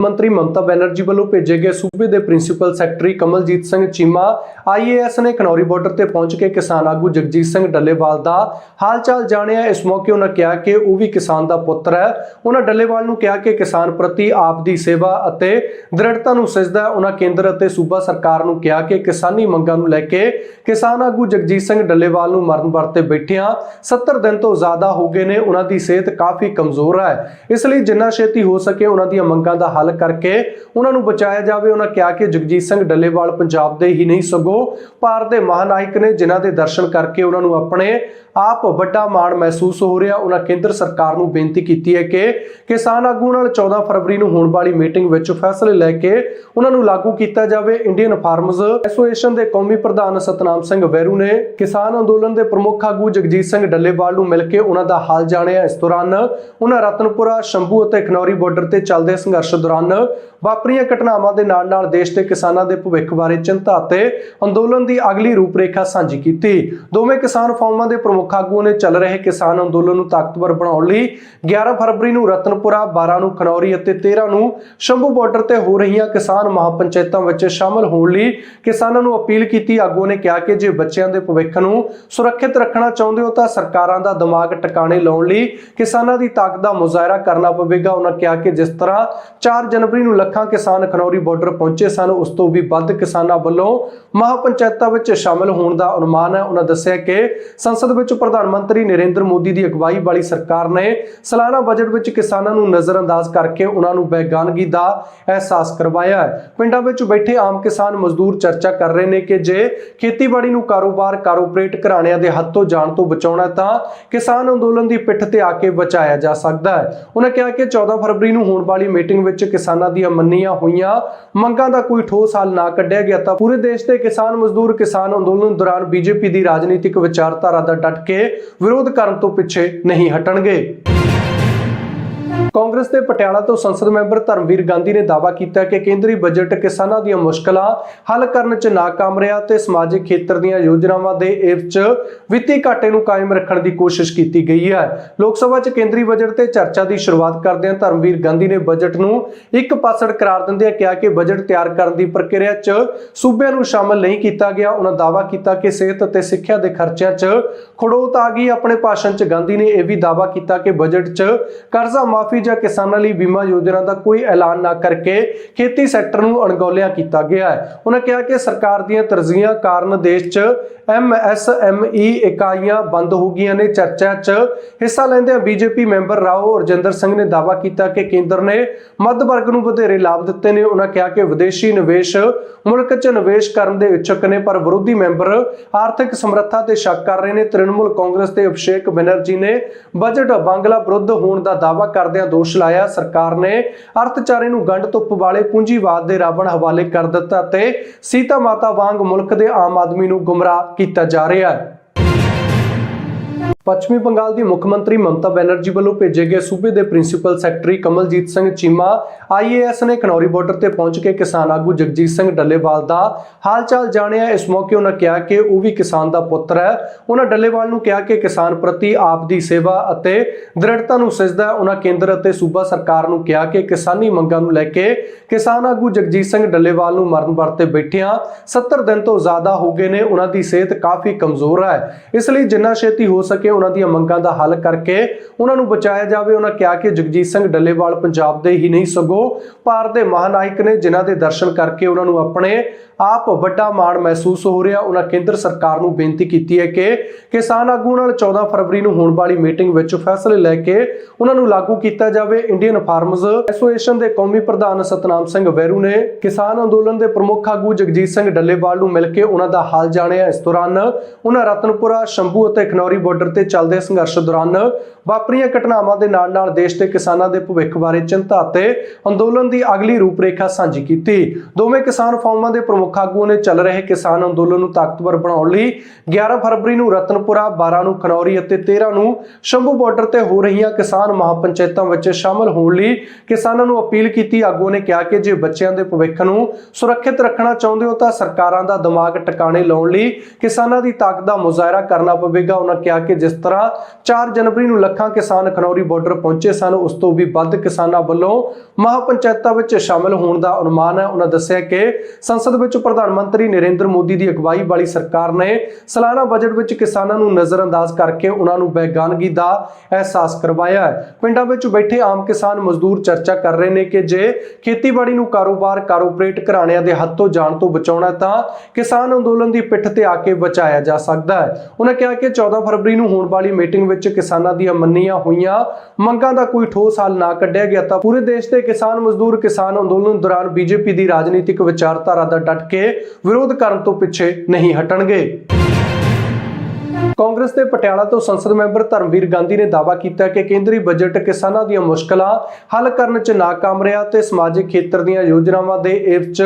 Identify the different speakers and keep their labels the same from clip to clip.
Speaker 1: ਮੰਤਰੀ ਮਮਤਾ ਬੈਨਰਜੀ ਵੱਲੋਂ ਭੇਜੇ ਗਏ ਸੂਬੇ ਦੇ principal secretary Kamaljit Singh Cheema IAS ਨੇ ਖਨੌਰੀ ਬਾਰਡਰ ਤੇ ਪਹੁੰਚ ਕੇ ਕਿਸਾਨ ਆਗੂ ਜਗਜੀਤ ਸਿੰਘ ਡੱਲੇਵਾਲ ਦਾ ਹਾਲ-ਚਾਲ ਜਾਣਿਆ। ਇਸ ਮੌਕੇ ਉਹਨਾਂ ਕਿਹਾ ਕਿ ਉਹ ਵੀ ਕਿਸਾਨ ਦਾ ਪੁੱਤਰ ਹੈ। ਉਹਨਾਂ ਡੱਲੇਵਾਲ ਨੂੰ ਕਿਹਾ ਕਿ ਕਿਸਾਨ ਪ੍ਰਤੀ ਆਪ ਦੀ ਸੇਵਾ ਅਤੇ ਦ੍ਰਿੜਤਾ ਨੂੰ ਸਜਦਾ ਉਹਨਾਂ ਕੇਂਦਰ ਅਤੇ ਸੂਬਾ ਸਰਕਾਰ ਨੂੰ ਕਿਹਾ ਕਿ ਕਿਸਾਨੀ ਮੰਗਾਂ ਨੂੰ ਲੈ ਕੇ ਕਿਸਾਨ ਆਗੂ ਜਗਜੀਤ ਸਿੰਘ ਡੱਲੇਵਾਲ ਨੂੰ ਮਰਨ ਵਰਤੇ ਬੈਠਿਆਂ 70 ਦਿਨ ਤੋਂ ਜ਼ਿਆਦਾ ਹੋ ਗਏ ਨੇ। ਉਹਨਾਂ ਦੀ ਸਿਹਤ ਕਾਫੀ ਕਮਜ਼ੋਰ ਹੈ। ਇਸ ਲਈ ਜਿੰਨਾ ਛੇਤੀ ਹੋ ਸਕੇ ਉਹਨਾਂ ਦੀਆਂ ਮੰਗਾਂ ਦਾ ਹੱਲ ਕਰਕੇ ਉਹਨਾਂ ਨੂੰ ਬਚਾਇਆ ਜਾਵੇ। ਉਹਨਾਂ ਕਿਹਾ ਕਿ ਜਗਜੀਤ ਸਿੰਘ ਡੱਲੇਵਾਲ ਪੰਜਾਬ ਦੇ ਹੀ ਨਹੀਂ ਸਗੋਂ ਭਾਰਤ ਦੇ ਮਹਾਨਾਇਕ ਨੇ, ਜਿਨ੍ਹਾਂ ਦੇ ਦਰਸ਼ਨ ਕਰਕੇ ਉਹਨਾਂ ਨੂੰ ਆਪਣੇ ਆਪ ਵੱਡਾ ਮਾਣ ਮਹਿਸੂਸ ਹੋ ਰਿਹਾ। ਉਹਨਾਂ ਕੇਂਦਰ ਸਰਕਾਰ ਨੂੰ ਬੇਨਤੀ ਕੀਤੀ ਹੈ ਕਿ ਕਿਸਾਨ ਆਗੂ ਨਾਲ 14 ਫਰਵਰੀ ਨੂੰ ਹੋਣ ਵਾਲੀ ਮੀਟਿੰਗ ਵਿੱਚ ਫੈਸਲੇ ਲੈ ਕੇ ਉਹਨਾਂ ਨੂੰ ਲਾਗੂ ਕੀਤਾ ਜਾਵੇ। ਇੰਡੀਅਨ ਫਾਰਮਰਜ਼ ਐਸੋਸੀਏਸ਼ਨ ਦੇ ਕੌਮੀ ਪ੍ਰਧਾਨ ਸਤਨਾਮ ਸਿੰਘ ਵੈਰੂ ਨੇ ਕਿਸਾਨ ਅੰਦੋਲਨ ਦੇ ਪ੍ਰਮੁੱਖ ਆਗੂ ਜਗਜੀਤ ਸਿੰਘ ਡੱਲੇਵਾਲ ਨੂੰ ਮਿਲ ਕੇ ਉਹਨਾਂ ਦਾ ਹਾਲ ਜਾਣਿਆ। ਇਸ ਦੌਰਾਨ ਉਹਨਾਂ ਰਤਨਪੁਰਾ, ਸ਼ੰਭੂ ਅਤੇ ਖਨੌਰੀ ਬਾਰਡਰ ਤੇ ਚੱਲਦੇ ਸੰਘਰਸ਼ ਦੌਰਾਨ ਵਾਪਰੀਆਂ ਘਟਨਾਵਾਂ ਦੇ ਨਾਲ-ਨਾਲ ਦੇਸ਼ ਦੇ ਕਿਸਾਨਾਂ ਦੇ ਭਵਿੱਖ ਬਾਰੇ ਚਿੰਤਾ ਅਤੇ ਅੰਦੋਲਨ ਦੀ ਅਗਲੀ ਰੂਪਰੇਖਾ ਸਾਂਝੀ ਕੀਤੀ। ਦੋਵੇਂ ਕਿਸਾਨ ਫੌਰਮਾਂ ਦੇ ਪ੍ਰਮੁੱਖ ਆਗੂਆਂ ਨੇ ਚੱਲ ਰਹੇ ਕਿਸਾਨ ਅੰਦੋਲਨ ਨੂੰ ਤਾਕਤਵਰ ਬਣਾਉਣ ਲਈ 11 ਫਰਵਰੀ ਨੂੰ ਰਤਨਪੁਰਾ 12 ਨੂੰ ਖਨੌਰੀ ਅਤੇ 13 ਨੂੰ ਸ਼ੰਭੂ ਬਾਰਡਰ ਤੇ ਹੋ ਰਹੀਆਂ ਕਿਸਾਨ ਮਹਾਪੰਚਾਇਤਾਂ ਵਿੱਚ ਸ਼ਾਮਲ ਹੋਣ ਲਈ ਕਿਸਾਨਾਂ ਨੂੰ ਅਪੀਲ ਕੀਤੀ। ਆਗੂਆਂ ਨੇ ਕਿਹਾ ਕਿ ਜੇ ਬੱਚਿਆਂ ਦੇ ਭਵਿੱਖ ਨੂੰ ਸੁਰੱਖਿਅਤ ਰੱਖਣਾ ਚਾਹੁੰਦੇ ਹੋ ਤਾਂ ਸਰਕਾਰਾਂ ਦਾ ਦਿਮਾਗ ਟਿਕਾਣੇ ਲਾਉਣ ਲਈ ਕਿਸਾਨਾਂ ਦੀ ਤਾਕਤ ਦਾ ਮੁਜ਼ਾਹਰਾ ਕਰਨਾ ਪਵੇਗਾ। ਉਹਨਾਂ ਕਿਹਾ ਕਿ ਜਿਸ ਤਰ੍ਹਾਂ 4 ਜਨਵਰੀ ਨੂੰ ਲੱਖਾਂ ਕਿਸਾਨ ਖਨੌਰੀ ਬਾਰਡਰ ਪਹੁੰਚੇ ਸਨ। ਉਸ ਤੋਂ ਵੀ ਵੱਧ ਕਿਸਾਨਾਂ ਵੱਲੋਂ ਮਹਾਪੰਚਾਇਤਾਂ ਵਿੱਚ ਸ਼ਾਮਲ ਹੋਣ ਦਾ ਅਨੁਮਾਨ ਹੈ। ਉਹਨਾਂ ਦੱਸਿਆ ਕਿ ਸੰਸਦ ਵਿੱਚ ਪ੍ਰਧਾਨ ਮੰਤਰੀ ਨਰਿੰਦਰ ਮੋਦੀ ਦੀ ਅਗਵਾਈ ਵਾਲੀ ਸਰਕਾਰ ਨੇ ਸਾਲਾਨਾ ਬਜਟ ਵਿੱਚ ਕਿਸਾਨਾਂ ਨੂੰ ਨਜ਼ਰਅੰਦਾਜ਼ ਕਰਕੇ ਉਹਨਾਂ ਨੂੰ ਬੇਗਾਨਗੀ ਦਾ ਅਹਿਸਾਸ ਕਰਵਾਇਆ ਹੈ। ਪਿੰਡਾਂ ਵਿੱਚ ਬੈਠੇ ਆਮ ਕਿਸਾਨ ਮਜ਼ਦੂਰ ਚਰਚਾ ਕਰ ਰਹੇ ਨੇ ਕਿ ਜੇ ਖੇਤੀਬਾੜੀ ਨੂੰ ਕਾਰੋਬਾਰ ਕਾਰਪੋਰੇਟ ਘਰਾਣਿਆਂ ਦੇ ਹੱਥੋਂ ਜਾਣ ਤੋਂ ਬਚਾਉਣਾ ਤਾਂ ਕਿਸਾਨ ਅੰਦੋਲਨ ਦੀ ਪਿੱਠ ਤੇ ਆ ਕੇ ਬਚਾਇਆ ਜਾ ਸਕਦਾ ਹੈ। ਉਹਨਾਂ ਕਿਹਾ ਕਿ 14 ਫਰਵਰੀ ਨੂੰ ਹੋਣ ਵਾਲੀ ਮੀਟਿੰਗ ਵਿੱਚ ਕਿਸਾਨਾਂ ਦੀਆਂ ਮੰਨੀਆਂ ਹੋਈਆਂ। ਮੰਗਾਂ ਦਾ ਕੋਈ ਠੋਸ ਹੱਲ ਨਾ ਕੱਢਿਆ ਗਿਆ ਤਾਂ ਪੂਰੇ ਦੇਸ਼ ਦੇ ਕਿਸਾਨ ਮਜ਼ਦੂਰ ਕਿਸਾਨ ਅੰਦੋਲਨ ਦੌਰਾਨ ਬੀਜੇਪੀ ਦੀ ਰਾਜਨੀਤਿਕ ਵਿਚਾਰਧਾਰਾ ਦਾ ਡਟ ਕੇ ਵਿਰੋਧ ਕਰਨ ਤੋਂ ਪਿੱਛੇ ਨਹੀਂ ਹਟਣਗੇ। ਕਾਂਗਰਸ ਦੇ ਪਟਿਆਲਾ ਤੋਂ ਸੰਸਦ ਮੈਂਬਰ ਧਰਮਵੀਰ ਗਾਂਧੀ ਨੇ ਦਾਅਵਾ ਕੀਤਾ ਕਿ ਕੇਂਦਰੀ ਬਜਟ ਕਿਸਾਨਾਂ ਦੀਆਂ ਮੁਸ਼ਕਲਾਂ ਹੱਲ ਕਰਨ 'ਚ ਨਾਕਾਮ ਰਿਹਾ ਤੇ ਸਮਾਜਿਕ ਖੇਤਰ ਦੀਆਂ ਯੋਜਨਾਵਾਂ ਦੇ ਏਵ 'ਚ ਵਿੱਤੀ ਘਾਟੇ ਨੂੰ ਕਾਇਮ ਰੱਖਣ ਦੀ ਕੋਸ਼ਿਸ਼ ਕੀਤੀ ਗਈ ਹੈ। ਲੋਕ ਸਭਾ 'ਚ ਕੇਂਦਰੀ ਬਜਟ ਤੇ ਚਰਚਾ ਦੀ ਸ਼ੁਰੂਆਤ ਕਰਦਿਆਂ ਧਰਮਵੀਰ ਗਾਂਧੀ ਨੇ ਬਜਟ ਨੂੰ ਇੱਕ ਪਾਸੜ ਕਰਾਰ ਦਿੰਦਿਆਂ ਕਿਹਾ ਕਿ ਬਜਟ ਤਿਆਰ ਕਰਨ ਦੀ ਪ੍ਰਕਿਰਿਆ 'ਚ ਸੂਬਿਆਂ ਨੂੰ ਸ਼ਾਮਲ ਨਹੀਂ ਕੀਤਾ ਗਿਆ। ਉਹਨਾਂ ਦਾਅਵਾ ਕੀਤਾ ਕਿ ਸਿਹਤ ਅਤੇ ਸਿੱਖਿਆ ਦੇ ਖਰਚਿਆਂ 'ਚ ਖੜੋਤ ਆ ਗਈ। ਆਪਣੇ ਭਾਸ਼ਣ 'ਚ ਗਾਂਧੀ ਨੇ ਇਹ ਵੀ ਦਾਅਵਾ ਕੀਤਾ ਕਿ ਬਜਟ 'ਚ ਕਰਜ਼ਾ ਮਾਫੀ ਜਾਂ ਕਿਸਾਨਾਂ ਲਈ ਬੀਮਾ ਯੋਜਨਾ ਦਾ ਕੋਈ ਐਲਾਨ ਨਾ ਕਰਕੇ ਖੇਤੀ ਸੈਕਟਰ ਨੂੰ ਅਣਗੌਲਿਆ ਕੀਤਾ ਗਿਆ ਹੈ। ਉਹਨਾਂ ਕਿਹਾ ਕਿ ਸਰਕਾਰ ਦੀਆਂ ਤਰਜੀਹਾਂ ਕਾਰਨ ਦੇਸ਼ 'ਚ ਐਮਐਸਐਮਈ ਇਕਾਈਆਂ ਬੰਦ ਹੋ ਗਈਆਂ ਨੇ। ਚਰਚਾ 'ਚ ਹਿੱਸਾ ਲੈਂਦਿਆਂ ਬੀਜੇਪੀ ਮੈਂਬਰ ਰਾਓ ਰਜਿੰਦਰ ਸਿੰਘ ਨੇ ਦਾਅਵਾ ਕੀਤਾ ਕਿ ਕੇਂਦਰ ਨੇ ਮੱਧ ਵਰਗ ਨੂੰ ਵਧੇਰੇ ਲਾਭ ਦਿੱਤੇ ਨੇ। ਉਹਨਾਂ ਕਿਹਾ ਕਿ ਵਿਦੇਸ਼ੀ ਨਿਵੇਸ਼ ਮੁਲਕ 'ਚ ਨਿਵੇਸ਼ ਕਰਨ ਦੇ ਇੱਛੁਕ ਨੇ, ਪਰ ਵਿਰੋਧੀ ਮੈਂਬਰ ਆਰਥਿਕ ਸਮਰੱਥਾ ਤੇ ਸ਼ੱਕ ਕਰ ਰਹੇ ਨੇ। ਤ੍ਰਿਣਮੂਲ ਕਾਂਗਰਸ ਦੇ ਅਭਿਸ਼ੇਕ ਬੈਨਰਜੀ ਨੇ ਬਜਟ ਬੰਗਲਾ ਵਿਰੁੱਧ ਹੋਣ ਦਾ ਦਾਅਵਾ ਕਰਦਿਆਂ ਦੋਸ਼ ਲਾਇਆ। ਸਰਕਾਰ ਨੇ ਅਰਥਚਾਰੇ ਨੂੰ ਗੰਢ ਧੁੱਪ ਵਾਲੇ ਪੂੰਜੀਵਾਦ ਦੇ ਰਾਵਣ ਹਵਾਲੇ ਕਰ ਦਿੱਤਾ ਤੇ ਸੀਤਾ ਮਾਤਾ ਵਾਂਗ ਮੁਲਕ ਦੇ ਆਮ ਆਦਮੀ ਨੂੰ ਗੁੰਮਰਾਹ ਕੀਤਾ ਜਾ ਰਿਹਾ ਹੈ। ਪੱਛਮੀ ਬੰਗਾਲ ਦੀ ਮੁੱਖ ਮੰਤਰੀ ਮਮਤਾ ਬੈਨਰਜੀ ਵੱਲੋਂ ਭੇਜੇ ਗਏ ਸੂਬੇ ਦੇ principal secretary Kamaljit Singh Cheema IAS ਨੇ ਖਨੌਰੀ ਬਾਰਡਰ ਤੇ ਪਹੁੰਚ ਕੇ ਕਿਸਾਨ ਆਗੂ ਜਗਜੀਤ ਸਿੰਘ ਡੱਲੇਵਾਲ ਦਾ ਹਾਲ-ਚਾਲ ਜਾਣਿਆ। ਇਸ ਮੌਕੇ ਉਹਨਾਂ ਕਿਹਾ ਕਿ ਉਹ ਵੀ ਕਿਸਾਨ ਦਾ ਪੁੱਤਰ ਹੈ। ਉਹਨਾਂ ਡੱਲੇਵਾਲ ਨੂੰ ਕਿਹਾ ਕਿ ਕਿਸਾਨ ਪ੍ਰਤੀ ਆਪ ਦੀ ਸੇਵਾ ਅਤੇ ਦ੍ਰਿੜਤਾ ਨੂੰ ਸਜਦਾ ਹੈ। ਉਹਨਾਂ ਕੇਂਦਰ ਅਤੇ ਸੂਬਾ ਸਰਕਾਰ ਨੂੰ ਕਿਹਾ ਕਿ ਕਿਸਾਨੀ ਮੰਗਾਂ ਨੂੰ ਲੈ ਕੇ ਕਿਸਾਨ ਆਗੂ ਜਗਜੀਤ ਸਿੰਘ ਡੱਲੇਵਾਲ ਨੂੰ ਮਰਨ ਵਰਤੇ ਬੈਠਿਆਂ 70 ਦਿਨ ਤੋਂ ਜ਼ਿਆਦਾ ਹੋ ਗਏ ਨੇ। ਉਹਨਾਂ ਦੀ ਸਿਹਤ ਕਾਫੀ ਕਮਜ਼ੋਰ ਹੈ। ਇਸ ਲਈ ਜਿੰਨਾ ਛੇਤੀ ਹੋ ਸਕੇ ਉਹਨਾਂ ਦੀਆਂ ਮੰਗਾਂ ਦਾ ਹੱਲ ਕਰਕੇ ਉਹਨਾਂ ਨੂੰ ਬਚਾਇਆ ਜਾਵੇ। ਉਹਨਾਂ ਕਿਹਾ ਕਿ ਜਗਜੀਤ ਸਿੰਘ ਡੱਲੇਵਾਲ ਪੰਜਾਬ ਦੇ ਹੀ ਨਹੀਂ ਸਗੋਂ ਭਾਰਤ ਦੇ ਮਹਾਨਾਇਕ ਨੇ ਜਿਨ੍ਹਾਂ ਦੇ ਦਰਸ਼ਨ ਕਰਕੇ ਉਹਨਾਂ ਨੂੰ ਆਪਣੇ ਆਪ ਵੱਡਾ ਮਾਣ ਮਹਿਸੂਸ ਹੋ ਰਿਹਾ। ਉਹਨਾਂ ਕੇਂਦਰ ਸਰਕਾਰ ਨੂੰ ਬੇਨਤੀ ਕੀਤੀ ਹੈ ਕਿ ਕਿਸਾਨ ਆਗੂ ਨਾਲ 14 ਫਰਵਰੀ ਨੂੰ ਹੋਣ ਵਾਲੀ ਮੀਟਿੰਗ ਵਿੱਚ ਫੈਸਲੇ ਲੈ ਕੇ ਉਹਨਾਂ ਨੂੰ ਲਾਗੂ ਕੀਤਾ ਜਾਵੇ। ਇੰਡੀਅਨ ਫਾਰਮਰਜ਼ ਐਸੋਸੀਏਸ਼ਨ ਦੇ ਕੌਮੀ ਪ੍ਰਧਾਨ ਸਤਨਾਮ ਸਿੰਘ ਵੈਰੂ ਨੇ ਕਿਸਾਨ ਅੰਦੋਲਨ ਦੇ ਪ੍ਰਮੁੱਖ ਆਗੂ ਜਗਜੀਤ ਸਿੰਘ ਡੱਲੇਵਾਲ ਨੂੰ ਮਿਲ ਕੇ ਉਹਨਾਂ ਦਾ ਹਾਲ ਜਾਣਿਆ। ਇਸ ਦੌਰਾਨ ਉਹਨਾਂ ਰਤਨਪੁਰਾ, ਸ਼ੰਭੂ ਅਤੇ ਖਨੌਰੀ ਬਾਰਡਰ ਤੇ ਚੱਲਦੇ ਸੰਘਰਸ਼ ਦੌਰਾਨ ਵਾਪਰੀਆਂ ਘਟਨਾਵਾਂ ਦੇ ਨਾਲ-ਨਾਲ ਦੇਸ਼ ਦੇ ਕਿਸਾਨਾਂ ਦੇ ਭਵਿੱਖ ਬਾਰੇ ਚਿੰਤਾ ਅਤੇ ਅੰਦੋਲਨ ਦੀ ਅਗਲੀ ਰੂਪਰੇਖਾ ਸਾਂਝੀ ਕੀਤੀ। ਦੋਵੇਂ ਕਿਸਾਨ ਫੌਰਮਾਂ ਦੇ ਪ੍ਰਮੁੱਖ ਆਗੂਆਂ ਨੇ ਚੱਲ ਰਹੇ ਕਿਸਾਨ ਅੰਦੋਲਨ ਨੂੰ ਤਾਕਤਵਰ ਬਣਾਉਣ ਲਈ 11 ਫਰਵਰੀ ਨੂੰ ਰਤਨਪੁਰਾ 12 ਨੂੰ ਖਨੌਰੀ ਅਤੇ 13 ਨੂੰ ਸ਼ੰਭੂ ਬਾਰਡਰ ਤੇ ਹੋ ਰਹੀਆਂ ਕਿਸਾਨ ਮਹਾਪੰਚਾਇਤਾਂ ਵਿੱਚ ਸ਼ਾਮਲ ਹੋਣ ਲਈ ਕਿਸਾਨਾਂ ਨੂੰ ਅਪੀਲ ਕੀਤੀ। ਆਗੂਆਂ ਨੇ ਕਿਹਾ ਕਿ ਜੇ ਬੱਚਿਆਂ ਦੇ ਭਵਿੱਖ ਨੂੰ ਸੁਰੱਖਿਅਤ ਰੱਖਣਾ ਚਾਹੁੰਦੇ ਹੋ ਤਾਂ ਸਰਕਾਰਾਂ ਦਾ ਦਿਮਾਗ ਟਿਕਾਣੇ ਲਾਉਣ ਲਈ ਕਿਸਾਨਾਂ ਦੀ ਤਾਕਤ ਦਾ ਮੁਜ਼ਾਹਰਾ ਕਰਨਾ ਪਵੇਗਾ। ਉਹਨਾਂ ਕਿਹਾ ਕਿ ਜਿਸ ਜਿਸ ਤਰ੍ਹਾਂ 4 ਜਨਵਰੀ ਨੂੰ ਲੱਖਾਂ ਕਿਸਾਨ ਖਨੌਰੀ ਬਾਰਡਰ ਪਹੁੰਚੇ ਸਨ, ਉਸ ਤੋਂ ਵੀ ਵੱਧ ਕਿਸਾਨਾਂ ਵੱਲੋਂ ਮਹਾਪੰਚਾਇਤਾਂ ਵਿੱਚ ਸ਼ਾਮਲ ਹੋਣ ਦਾ ਅਨੁਮਾਨ ਹੈ। ਉਹਨਾਂ ਦੱਸਿਆ ਕਿ ਸੰਸਦ ਵਿੱਚ ਪ੍ਰਧਾਨ ਮੰਤਰੀ ਨਰਿੰਦਰ ਮੋਦੀ ਦੀ ਅਗਵਾਈ ਵਾਲੀ ਸਰਕਾਰ ਨੇ ਸਾਲਾਨਾ ਬਜਟ ਵਿੱਚ ਕਿਸਾਨਾਂ ਨੂੰ ਨਜ਼ਰਅੰਦਾਜ਼ ਕਰਕੇ ਉਹਨਾਂ ਨੂੰ ਬੇਗਾਨਗੀ ਦਾ ਅਹਿਸਾਸ ਕਰਵਾਇਆ ਹੈ। ਪਿੰਡਾਂ ਵਿੱਚ ਬੈਠੇ ਆਮ ਕਿਸਾਨ ਮਜ਼ਦੂਰ ਚਰਚਾ ਕਰ ਰਹੇ ਨੇ ਕਿ ਜੇ ਖੇਤੀਬਾੜੀ ਨੂੰ ਕਾਰੋਬਾਰ ਕਾਰਪੋਰੇਟ ਘਰਾਣਿਆਂ ਦੇ ਹੱਥੋਂ ਜਾਣ ਤੋਂ ਬਚਾਉਣਾ ਤਾਂ ਕਿਸਾਨ ਅੰਦੋਲਨ ਦੀ ਪਿੱਠ ਤੇ ਆ ਕੇ ਬਚਾਇਆ ਜਾ ਸਕਦਾ ਹੈ। ਉਹਨਾਂ ਕਿਹਾ ਕਿ 14 ਫਰਵਰੀ ਨੂੰ ਹੋਣ ਵਾਲੀ ਮੀਟਿੰਗ ਵਿੱਚ ਕਿਸਾਨਾਂ ਦੀਆਂ ਮੰਨੀਆਂ ਹੋਈਆਂ ਮੰਗਾਂ ਦਾ ਕੋਈ ਠੋਸ ਹੱਲ ਨਾ ਕੱਢਿਆ ਗਿਆ ਤਾਂ ਪੂਰੇ ਦੇਸ਼ ਦੇ ਕਿਸਾਨ ਮਜ਼ਦੂਰ ਕਿਸਾਨ ਅੰਦੋਲਨ ਦੌਰਾਨ ਬੀਜੇਪੀ ਦੀ ਰਾਜਨੀਤਿਕ ਵਿਚਾਰਧਾਰਾ ਦਾ ਡਟ ਕੇ ਵਿਰੋਧ ਕਰਨ ਤੋਂ ਪਿੱਛੇ ਨਹੀਂ ਹਟਣਗੇ। ਕਾਂਗਰਸ ਦੇ ਪਟਿਆਲਾ ਤੋਂ ਸੰਸਦ ਮੈਂਬਰ ਧਰਮਵੀਰ ਗਾਂਧੀ ਨੇ ਦਾਅਵਾ ਕੀਤਾ ਕਿ ਕੇਂਦਰੀ ਬਜਟ ਕਿਸਾਨਾਂ ਦੀਆਂ ਮੁਸ਼ਕਲਾਂ ਹੱਲ ਕਰਨ 'ਚ ਨਾਕਾਮ ਰਿਹਾ ਤੇ ਸਮਾਜਿਕ ਖੇਤਰ ਦੀਆਂ ਯੋਜਨਾਵਾਂ ਦੇ ਏਵ 'ਚ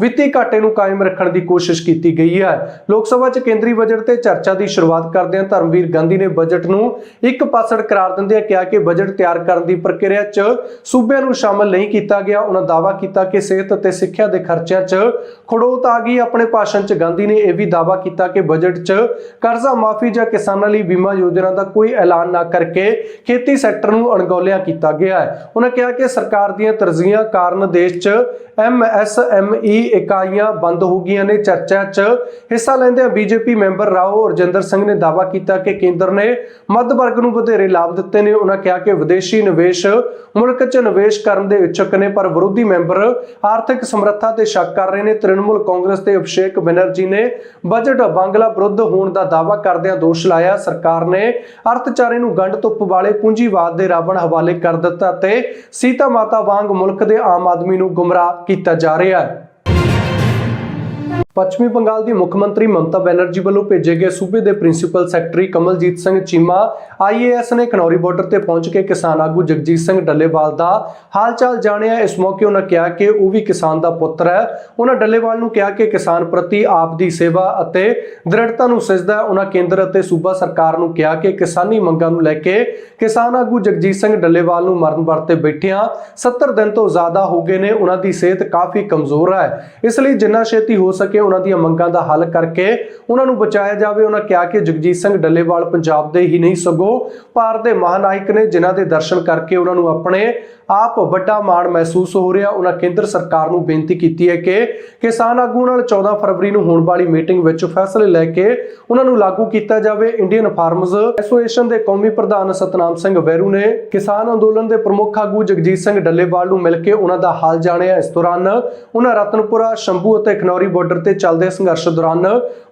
Speaker 1: ਵਿੱਤੀ ਘਾਟੇ ਨੂੰ ਕਾਇਮ ਰੱਖਣ ਦੀ ਕੋਸ਼ਿਸ਼ ਕੀਤੀ ਗਈ ਹੈ। ਲੋਕ ਸਭਾ 'ਚ ਕੇਂਦਰੀ ਬਜਟ ਤੇ ਚਰਚਾ ਦੀ ਸ਼ੁਰੂਆਤ ਕਰਦਿਆਂ ਧਰਮਵੀਰ ਗਾਂਧੀ ਨੇ ਬਜਟ ਨੂੰ ਇੱਕ ਪਾਸੜ ਕਰਾਰ ਦਿੰਦਿਆਂ ਕਿਹਾ ਕਿ ਬਜਟ ਤਿਆਰ ਕਰਨ ਦੀ ਪ੍ਰਕਿਰਿਆ 'ਚ ਸੂਬਿਆਂ ਨੂੰ ਸ਼ਾਮਲ ਨਹੀਂ ਕੀਤਾ ਗਿਆ। ਉਹਨਾਂ ਦਾਅਵਾ ਕੀਤਾ ਕਿ ਸਿਹਤ ਅਤੇ ਸਿੱਖਿਆ ਦੇ ਖਰਚਿਆਂ 'ਚ ਖੜੋਤ ਆ ਗਈ। ਆਪਣੇ ਭਾਸ਼ਣ 'ਚ ਗਾਂਧੀ ਨੇ ਇਹ ਵੀ ਦਾਅਵਾ ਕੀਤਾ ਕਿ ਬਜਟ 'ਚ ਕਰਜ਼ਾ ਮਾਫੀ ਜਾਂ ਕਿਸਾਨਾਂ ਲਈ ਬੀਮਾ ਯੋਜਨਾ ਦਾ ਕੋਈ ਐਲਾਨ ਨਾ ਕਰਕੇ ਖੇਤੀ ਸੈਕਟਰ ਨੂੰ ਅਣਗੌਲਿਆ ਕੀਤਾ ਗਿਆ ਹੈ। ਉਹਨਾਂ ਕਿਹਾ ਕਿ ਸਰਕਾਰ ਦੀਆਂ ਤਰਜੀਹਾਂ ਕਾਰਨ ਦੇਸ਼ 'ਚ ਐਮਐਸਐਮਈ ਇਕਾਈਆਂ ਬੰਦ ਹੋ ਗਈਆਂ ਨੇ। ਚਰਚਾ 'ਚ ਹਿੱਸਾ ਲੈਂਦਿਆਂ ਬੀਜੇਪੀ ਮੈਂਬਰ ਰਾਓ ਰਜਿੰਦਰ ਸਿੰਘ ਨੇ ਦਾਅਵਾ ਕੀਤਾ ਕਿ ਕੇਂਦਰ ਨੇ ਮੱਧ ਵਰਗ ਨੂੰ ਵਧੇਰੇ ਲਾਭ ਦਿੱਤੇ ਨੇ। ਉਹਨਾਂ ਕਿਹਾ ਕਿ ਵਿਦੇਸ਼ੀ ਨਿਵੇਸ਼ ਮੁਲਕ 'ਚ ਨਿਵੇਸ਼ ਕਰਨ ਦੇ ਇੱਛੁਕ ਨੇ, ਪਰ ਵਿਰੋਧੀ ਮੈਂਬਰ ਆਰਥਿਕ ਸਮਰੱਥਾ ਤੇ ਸ਼ੱਕ ਕਰ ਰਹੇ ਨੇ। ਤ੍ਰਿਣਮੂਲ ਕਾਂਗਰਸ ਦੇ ਅਭਿਸ਼ੇਕ ਬੈਨਰਜੀ ਨੇ ਬਜਟ ਬੰਗਲਾ ਵਿਰੁੱਧ ਹੋਣ ਦਾ ਦਾਅਵਾ ਕਰਦਿਆਂ ਦੋਸ਼ ਲਾਇਆ। ਸਰਕਾਰ ਨੇ ਅਰਥਚਾਰੇ ਨੂੰ ਗੰਢ ਧੁੱਪ ਵਾਲੇ ਪੂੰਜੀਵਾਦ ਦੇ ਰਾਵਣ ਹਵਾਲੇ ਕਰ ਦਿੱਤਾ ਤੇ ਸੀਤਾ ਮਾਤਾ ਵਾਂਗ ਮੁਲਕ ਦੇ ਆਮ ਆਦਮੀ ਨੂੰ ਗੁੰਮਰਾਹ ਕੀਤਾ ਜਾ ਰਿਹਾ ਹੈ। ਪੱਛਮੀ ਬੰਗਾਲ ਦੀ ਮੁੱਖ ਮੰਤਰੀ ਮਮਤਾ ਬੈਨਰਜੀ ਵੱਲੋਂ ਭੇਜੇ ਗਏ ਸੂਬੇ ਦੇ principal secretary Kamaljit Singh Cheema IAS ਨੇ ਖਨੌਰੀ ਬਾਰਡਰ ਤੇ ਪਹੁੰਚ ਕੇ ਕਿਸਾਨ ਆਗੂ ਜਗਜੀਤ ਸਿੰਘ ਡੱਲੇਵਾਲ ਦਾ ਹਾਲ-ਚਾਲ ਜਾਣਿਆ। ਇਸ ਮੌਕੇ ਉਹਨਾਂ ਕਿਹਾ ਕਿ ਉਹ ਵੀ ਕਿਸਾਨ ਦਾ ਪੁੱਤਰ ਹੈ। ਉਹਨਾਂ ਡੱਲੇਵਾਲ ਨੂੰ ਕਿਹਾ ਕਿ ਕਿਸਾਨ ਪ੍ਰਤੀ ਆਪ ਦੀ ਸੇਵਾ ਅਤੇ ਦ੍ਰਿੜਤਾ ਨੂੰ ਸਿਜਦਾ ਉਹਨਾਂ ਕੇਂਦਰ ਅਤੇ ਸੂਬਾ ਸਰਕਾਰ ਨੂੰ ਕਿਹਾ ਕਿ ਕਿਸਾਨੀ ਮੰਗਾਂ ਨੂੰ ਲੈ ਕੇ ਕਿਸਾਨ ਆਗੂ ਜਗਜੀਤ ਸਿੰਘ ਡੱਲੇਵਾਲ ਨੂੰ ਮਰਨ ਵਰਤੇ ਬੈਠਿਆਂ 70 ਦਿਨ ਤੋਂ ਜ਼ਿਆਦਾ ਹੋ ਗਏ ਨੇ। ਉਹਨਾਂ ਦੀ ਸਿਹਤ ਕਾਫੀ ਕਮਜ਼ੋਰ ਹੈ। ਇਸ ਲਈ ਜਿੰਨਾ ਛੇਤੀ ਹੋ ਸਕੇ ਉਹਨਾਂ ਦੀਆਂ ਮੰਗਾਂ ਦਾ ਹੱਲ ਕਰਕੇ ਉਹਨਾਂ ਨੂੰ ਬਚਾਇਆ ਜਾਵੇ। ਉਹਨਾਂ ਕਿਹਾ ਕਿ ਜਗਜੀਤ ਸਿੰਘ ਡੱਲੇਵਾਲ ਪੰਜਾਬ ਦੇ ਹੀ ਨਹੀਂ ਸਗੋਂ ਭਾਰਤ ਦੇ ਮਹਾਨਾਇਕ ਨੇ ਜਿਨ੍ਹਾਂ ਦੇ ਦਰਸ਼ਨ ਕਰਕੇ ਉਹਨਾਂ ਨੂੰ ਆਪਣੇ ਆਪ ਵੱਡਾ ਮਾਣ ਮਹਿਸੂਸ ਹੋ ਰਿਹਾ। ਉਹਨਾਂ ਕੇਂਦਰ ਸਰਕਾਰ ਨੂੰ ਬੇਨਤੀ ਕੀਤੀ ਹੈ ਕਿ ਕਿਸਾਨ ਆਗੂ ਨਾਲ 14 ਫਰਵਰੀ ਨੂੰ ਹੋਣ ਵਾਲੀ ਮੀਟਿੰਗ ਵਿੱਚ ਫੈਸਲੇ ਲੈ ਕੇ ਉਹਨਾਂ ਨੂੰ ਲਾਗੂ ਕੀਤਾ ਜਾਵੇ। ਇੰਡੀਅਨ ਫਾਰਮਰਸ ਐਸੋਸੀਏਸ਼ਨ ਦੇ ਕੌਮੀ ਪ੍ਰਧਾਨ ਸਤਨਾਮ ਸਿੰਘ ਵੈਰੂ ਨੇ ਕਿਸਾਨ ਅੰਦੋਲਨ ਦੇ ਪ੍ਰਮੁੱਖ ਆਗੂ ਜਗਜੀਤ ਸਿੰਘ ਡੱਲੇਵਾਲ ਨੂੰ ਮਿਲ ਕੇ ਉਹਨਾਂ ਦਾ ਹਾਲ ਜਾਣਿਆ। ਇਸ ਦੌਰਾਨ ਉਹਨਾਂ ਰਤਨਪੁਰਾ, ਸ਼ੰਭੂ ਅਤੇ ਖਨੌਰੀ ਬਾਰਡਰ ਤੇ ਚੱਲਦੇ ਸੰਘਰਸ਼ ਦੌਰਾਨ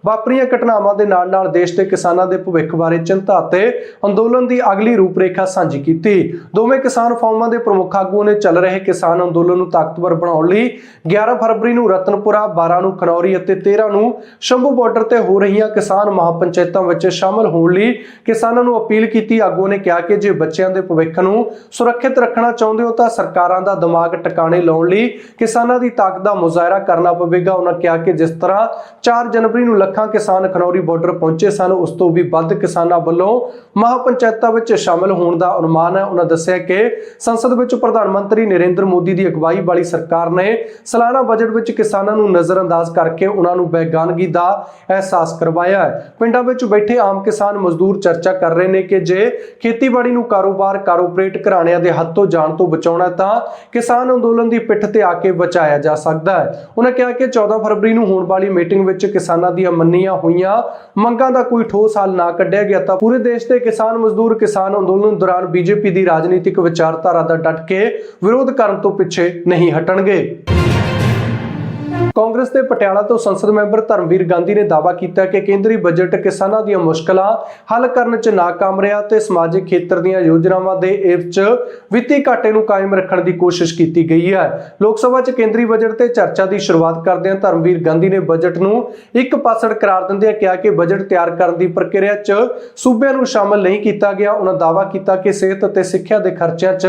Speaker 1: ਵਾਪਰੀਆਂ ਘਟਨਾਵਾਂ ਦੇ ਨਾਲ-ਨਾਲ ਦੇਸ਼ ਦੇ ਕਿਸਾਨਾਂ ਦੇ ਭਵਿੱਖ ਬਾਰੇ ਚਿੰਤਾ ਅਤੇ ਅੰਦੋਲਨ ਦੀ ਅਗਲੀ ਰੂਪਰੇਖਾ ਸਾਂਝੀ ਕੀਤੀ। ਦੋਵੇਂ ਕਿਸਾਨ ਫੌਰਮਾਂ ਦੇ ਪ੍ਰਮੁੱਖ ਆਗੂਆਂ ਨੇ ਚੱਲ ਰਹੇ ਕਿਸਾਨ ਅੰਦੋਲਨ ਨੂੰ ਤਾਕਤਵਰ ਬਣਾਉਣ ਲਈ 11 ਫਰਵਰੀ ਨੂੰ ਰਤਨਪੁਰਾ 12 ਨੂੰ ਖਨੌਰੀ ਅਤੇ 13 ਨੂੰ ਸ਼ੰਭੂ ਬਾਰਡਰ ਤੇ ਹੋ ਰਹੀਆਂ ਕਿਸਾਨ ਮਹਾਪੰਚਾਇਤਾਂ ਵਿੱਚ ਸ਼ਾਮਲ ਹੋਣ ਲਈ ਕਿਸਾਨਾਂ ਨੂੰ ਅਪੀਲ ਕੀਤੀ। ਆਗੂਆਂ ਨੇ ਕਿਹਾ ਕਿ ਜੇ ਬੱਚਿਆਂ ਦੇ ਭਵਿੱਖ ਨੂੰ ਸੁਰੱਖਿਅਤ ਰੱਖਣਾ ਚਾਹੁੰਦੇ ਹੋ ਤਾਂ ਸਰਕਾਰਾਂ ਦਾ ਦਿਮਾਗ ਟਿਕਾਣੇ ਲਾਉਣ ਲਈ ਕਿਸਾਨਾਂ ਦੀ ਤਾਕਤ ਦਾ ਮੁਜ਼ਾਹਰਾ ਕਰਨਾ ਪਵੇਗਾ। ਉਹਨਾਂ ਕਿਹਾ ਕਿ ਜਿਸ ਤਰ੍ਹਾਂ 4 ਜਨਵਰੀ ਨੂੰ ਲੱਖਾਂ ਕਿਸਾਨ ਖਨੌਰੀ ਬਾਰਡਰ ਪਹੁੰਚੇ ਸਨ, ਉਸ ਤੋਂ ਵੀ ਵੱਧ ਕਿਸਾਨਾਂ ਵੱਲੋਂ ਮਹਾਪੰਚਾਇਤਾਂ ਵਿੱਚ ਸ਼ਾਮਲ ਹੋਣ ਦਾ ਅਨੁਮਾਨ ਹੈ। ਉਹਨਾਂ ਦੱਸਿਆ ਕਿ ਸੰਸਦ ਵਿੱਚ ਪ੍ਰਧਾਨ ਮੰਤਰੀ ਨਰਿੰਦਰ ਮੋਦੀ ਦੀ ਅਗਵਾਈ ਵਾਲੀ ਸਰਕਾਰ ਨੇ ਸਾਲਾਨਾ ਬਜਟ ਵਿੱਚ ਕਿਸਾਨਾਂ ਨੂੰ ਨਜ਼ਰਅੰਦਾਜ਼ ਕਰਕੇ ਉਹਨਾਂ ਨੂੰ ਬੇਗਾਨਗੀ ਦਾ ਅਹਿਸਾਸ ਕਰਵਾਇਆ ਹੈ। ਪਿੰਡਾਂ ਵਿੱਚ ਬੈਠੇ ਆਮ ਕਿਸਾਨ ਮਜ਼ਦੂਰ ਚਰਚਾ ਕਰ ਰਹੇ ਨੇ ਕਿ ਜੇ ਖੇਤੀਬਾੜੀ ਨੂੰ ਕਾਰੋਬਾਰ ਕਾਰਪੋਰੇਟ ਘਰਾਣਿਆਂ ਦੇ ਹੱਥੋਂ ਜਾਣ ਤੋਂ ਬਚਾਉਣਾ ਤਾਂ ਕਿਸਾਨ ਅੰਦੋਲਨ ਦੀ ਪਿੱਠ ਤੇ ਆ ਕੇ ਬਚਾਇਆ ਜਾ ਸਕਦਾ ਹੈ। ਉਹਨਾਂ ਕਿਹਾ ਕਿ 14 ਫਰਵਰੀ ਨੂੰ ਹੋਣ ਵਾਲੀ ਮੀਟਿੰਗ ਵਿੱਚ ਕਿਸਾਨਾਂ ਦੀਆਂ ਮੰਨੀਆਂ ਹੋਈਆਂ ਮੰਗਾਂ ਦਾ ਕੋਈ ਠੋਸ ਹੱਲ ਨਾ ਕੱਢਿਆ ਗਿਆ ਤਾਂ ਪੂਰੇ ਦੇਸ਼ ਦੇ ਕਿਸਾਨ ਮਜ਼ਦੂਰ ਕਿਸਾਨ ਅੰਦੋਲਨ ਦੌਰਾਨ ਬੀਜੇਪੀ ਦੀ ਰਾਜਨੀਤਿਕ ਵਿਚਾਰਧਾਰਾ ਦਾ ਡਟ ਕੇ ਵਿਰੋਧ ਕਰਨ ਤੋਂ ਪਿੱਛੇ ਨਹੀਂ ਹਟਣਗੇ। ਕਾਂਗਰਸ ਦੇ ਪਟਿਆਲਾ ਤੋਂ ਸੰਸਦ ਮੈਂਬਰ ਧਰਮਵੀਰ ਗਾਂਧੀ ਨੇ ਦਾਅਵਾ ਕੀਤਾ ਕਿ ਕੇਂਦਰੀ ਬਜਟ ਕਿਸਾਨਾਂ ਦੀਆਂ ਮੁਸ਼ਕਲਾਂ ਹੱਲ ਕਰਨ 'ਚ ਨਾਕਾਮ ਰਿਹਾ ਤੇ ਸਮਾਜਿਕ ਖੇਤਰ ਦੀਆਂ ਯੋਜਨਾਵਾਂ ਦੇ ਏਵ 'ਚ ਵਿੱਤੀ ਘਾਟੇ ਨੂੰ ਕਾਇਮ ਰੱਖਣ ਦੀ ਕੋਸ਼ਿਸ਼ ਕੀਤੀ ਗਈ ਹੈ। ਲੋਕ ਸਭਾ 'ਚ ਕੇਂਦਰੀ ਬਜਟ ਤੇ ਚਰਚਾ ਦੀ ਸ਼ੁਰੂਆਤ ਕਰਦਿਆਂ ਧਰਮਵੀਰ ਗਾਂਧੀ ਨੇ ਬਜਟ ਨੂੰ ਇੱਕ ਪਾਸੜ ਕਰਾਰ ਦਿੰਦਿਆਂ ਕਿਹਾ ਕਿ ਬਜਟ ਤਿਆਰ ਕਰਨ ਦੀ ਪ੍ਰਕਿਰਿਆ 'ਚ ਸੂਬਿਆਂ ਨੂੰ ਸ਼ਾਮਲ ਨਹੀਂ ਕੀਤਾ ਗਿਆ। ਉਹਨਾਂ ਦਾਅਵਾ ਕੀਤਾ ਕਿ ਸਿਹਤ ਅਤੇ ਸਿੱਖਿਆ ਦੇ ਖਰਚਿਆਂ 'ਚ